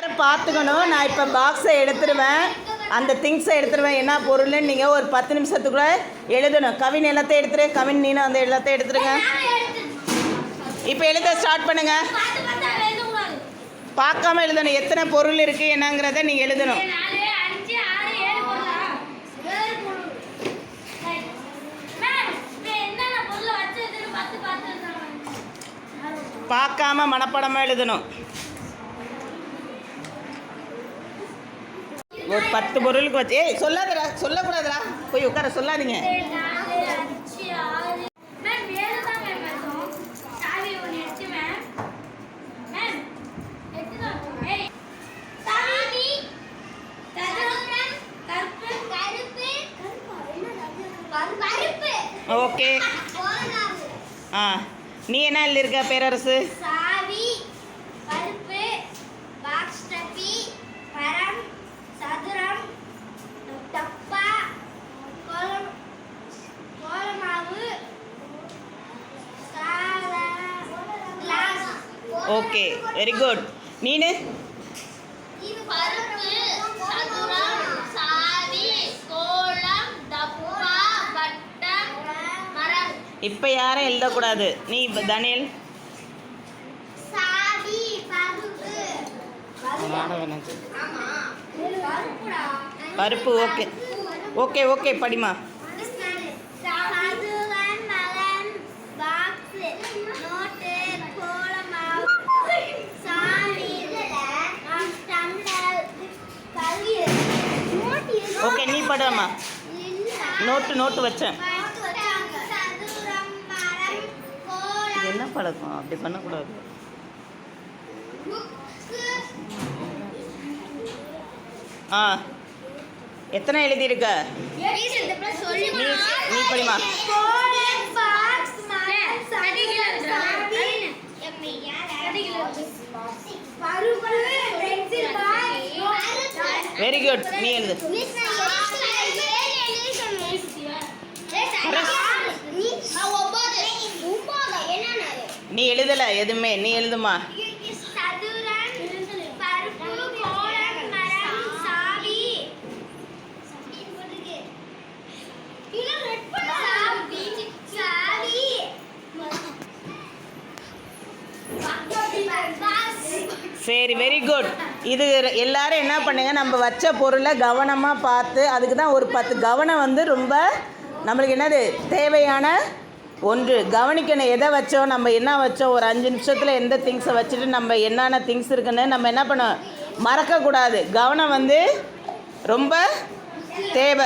எல்லாரும் பார்த்துக்கணும். நான் இப்போ பாக்ஸை எடுத்துருவேன். அந்த திங்ஸை எடுத்துருவேன். என்ன பொருள்னு நீங்கள் ஒரு பத்து நிமிஷத்துக்குள்ள எழுதணும். கவின் எல்லாத்தையும் எடுத்துரு. கவின் நீனும் அந்த எல்லாத்தையும் எடுத்துருங்க. இப்போ எழுத ஸ்டார்ட் பண்ணுங்க. பார்க்காம எழுதணும். எத்தனை பொருள் இருக்குது என்னங்கிறத நீங்கள் எழுதணும். பார்க்காம மனப்படமாக எழுதணும். ஒரு பத்து பொருளுக்கு வச்சு. ஏய் சொல்லாதடா சொல்லக்கூடாதுடா. போய் உட்கார சொல்லாதீங்க. ஓகே ஆ நீ என்ன எழுதியிருக்க பேரரசு? ஓகே வெரி குட் நீனு? இப்போ யாரும் எழுதக்கூடாது? நீ இப்ப தனியல் பருப்பு. ஓகே ஓகே ஓகே படிமா சதுரன் மலன் பாக்ஸ் நோட்டு கோலமாவு சாவி டம்ளர் கல்வி ஓகே நீ படுமா நோட்டு நோட்டு வச்சேன். என்ன பழக்கம்? அப்படி பண்ணக்கூடாது. ஆ. எத்தனை எழுதியிருக்க? நீ படிமா வெரி குட் நீ எழுது. நீ எழுதல எதுவுமே நீ எழுதுமா? சரி வெரி குட் இது எல்லாரும் என்ன பண்ணுங்க நம்ம வச்ச பொருளை கவனமாக பார்த்து அதுக்கு தான் ஒரு பத்து கவனம் வந்து ரொம்ப நம்மளுக்கு என்னது தேவையான ஒன்று கவனிக்கணும் எதை வச்சோம் நம்ம என்ன வச்சோம் ஒரு அஞ்சு நிமிஷத்தில் எந்த திங்ஸை வச்சுட்டு நம்ம என்னென்ன திங்ஸ் இருக்குன்னு நம்ம என்ன பண்ணோம் மறக்கக்கூடாது. கவனம் வந்து ரொம்ப தேவை.